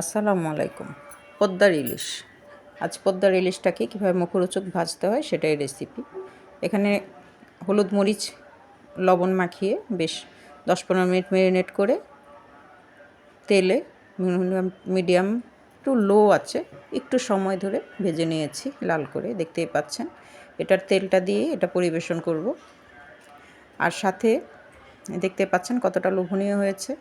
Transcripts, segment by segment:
আসসালামু আলাইকুম। পদ্মার ইলিশ। আজ পদ্মার ইলিশটাকে কীভাবে মুখরোচক ভাজতে হয় সেটাই রেসিপি এখানে হলুদ মরিচ, লবণ মাখিয়ে বেশ দশ পনেরো মিনিট ম্যারিনেট করে তেলে মিডিয়াম টু লো আছে, একটু সময় ধরে ভেজে নিয়েছি লাল করে, দেখতেই পাচ্ছেন। এটার তেলটা দিয়ে এটা পরিবেশন করব। আর সাথে দেখতে পাচ্ছেন কতটা লোভনীয় হয়েছে।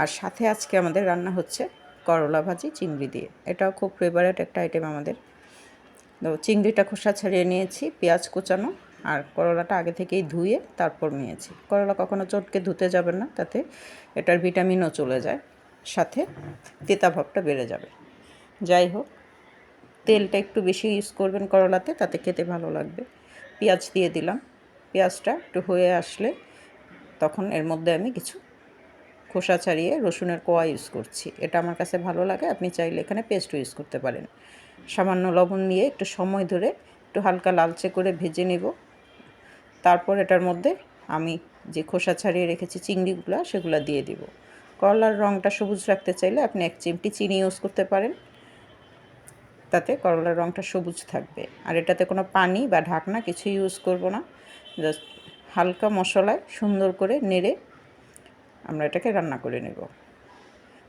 আর সাথে আজকে আমাদের রান্না হচ্ছে করলা ভাজি, চিংড়ি দিয়ে। এটাও খুব ফেভারেট একটা আইটেম আমাদের। তো চিংড়িটা খোসা ছাড়িয়ে নিয়েছি, পেঁয়াজ কুচানো, আর করলাটা আগে থেকেই ধুয়ে তারপর নিয়েছি। করলা কখনো চটকে ধুতে যাবেন না, তাতে এটার ভিটামিনও চলে যায়, সাথে তেতা ভাবটা বেড়ে যাবে। যাই হোক, তেলটা একটু বেশি ইউজ করবেন করলাতে, তাতে খেতে ভালো লাগবে। পেঁয়াজ দিয়ে দিলাম। পেঁয়াজটা একটু হয়ে আসলে তখন এর মধ্যে আমি কিছু খোসা ছাড়িয়ে রসুনের কোয়া ইউজ করছি। এটা আমার কাছে ভালো লাগে, আপনি চাইলে এখানে পেস্টও ইউজ করতে পারেন। সামান্য লবণ দিয়ে একটু সময় ধরে একটু হালকা লালচে করে ভেজে নেব। তারপর এটার মধ্যে আমি যে খোসা ছাড়িয়ে রেখেছি চিংড়িগুলো, সেগুলো দিয়ে দিব। করলার রঙটা সবুজ রাখতে চাইলে আপনি এক চিমটি চিনি ইউজ করতে পারেন। তাতে করলার রঙটা সবুজ থাকবে। আর এটাতে কোনো পানি বা ঢাকনা কিছু ইউজ করব না। জাস্ট হালকা মশলায় সুন্দর করে নেড়ে আমরা এটাকে রান্না করে নেব।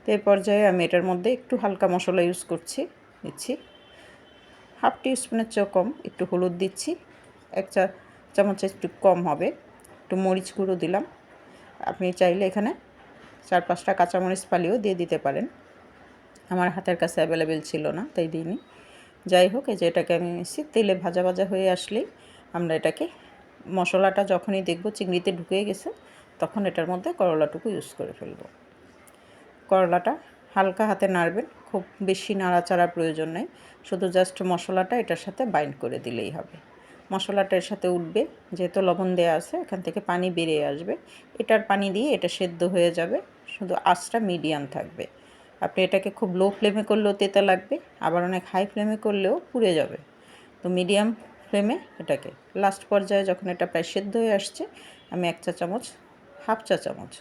তো এই পর্যায়ে আমি এটার মধ্যে একটু হালকা মশলা ইউজ করছি দিচ্ছি হাফ টি স্পুনের চেয়েও কম, একটু হলুদ দিচ্ছি, এক চা, চামচ একটু কম হবে। একটু মরিচ গুঁড়ো দিলাম। আপনি চাইলে এখানে চার পাঁচটা কাঁচামরিচ পালিও দিয়ে দিতে পারেন। আমার হাতের কাছে অ্যাভেলেবেল ছিল না, তাই দিইনি। যাই হোক, এই যে এটাকে আমি মিশি তেলে ভাজা ভাজা হয়ে আসলেই আমরা এটাকে মশলাটা যখনই দেখব চিংড়িতে ঢুকে গেছে তখন এটার মধ্যে করলাটুকু ইউজ করে ফেলব। করলাটা হালকা হাতে নাড়বেন, খুব বেশি নাড়াচাড়ার প্রয়োজন নেই, শুধু জাস্ট মশলাটা এটার সাথে বাইন্ড করে দিলেই হবে। মশলাটা এর সাথে উঠবে, যেহেতু লবণ দেওয়া আছে, এখান থেকে পানি বেরিয়ে আসবে। এটার পানি দিয়ে এটা সেদ্ধ হয়ে যাবে, শুধু আঁচটা মিডিয়াম থাকবে। আপনি এটাকে খুব লো ফ্লেমে করলেও তেতে লাগবে, আবার অনেক হাই ফ্লেমে করলেও পুড়ে যাবে। তো মিডিয়াম ফ্লেমে এটাকে। লাস্ট পর্যায়ে যখন এটা প্রায় সেদ্ধ হয়ে আসছে, আমি এক চা চামচ হাফ চা চামচ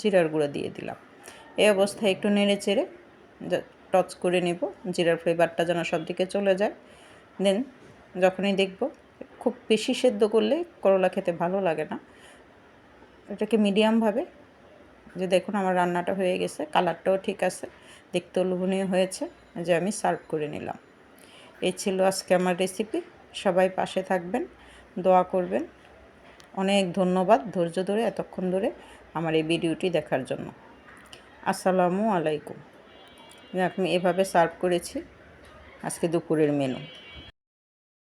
জিরার গুঁড়ো দিয়ে দিলাম। এই অবস্থায় একটু নেড়ে চেড়ে টচ করে নেব। জিরার ফ্লেভারটা যেন সব দিকে চলে যায়। দেন যখনই দেখব, খুব বেশি সেদ্ধ করলে করলা খেতে ভালো লাগে না। এটাকে মিডিয়ামভাবে যে দেখুন আমার রান্নাটা হয়ে গেছে, কালারটাও ঠিক আছে, দেখতেও লোভনীয় হয়েছে যে আমি সার্ভ করে নিলাম। এই ছিল আজকে আমার রেসিপি। সবাই পাশে থাকবেন, দোয়া করবেন। অনেক ধন্যবাদ ধৈর্য ধরে এতক্ষণ ধরে আমার এই ভিডিওটি দেখার জন্য। আসসালামু আলাইকুম। আমি এভাবে সার্ভ করেছি। আজকে দুপুরের মেনু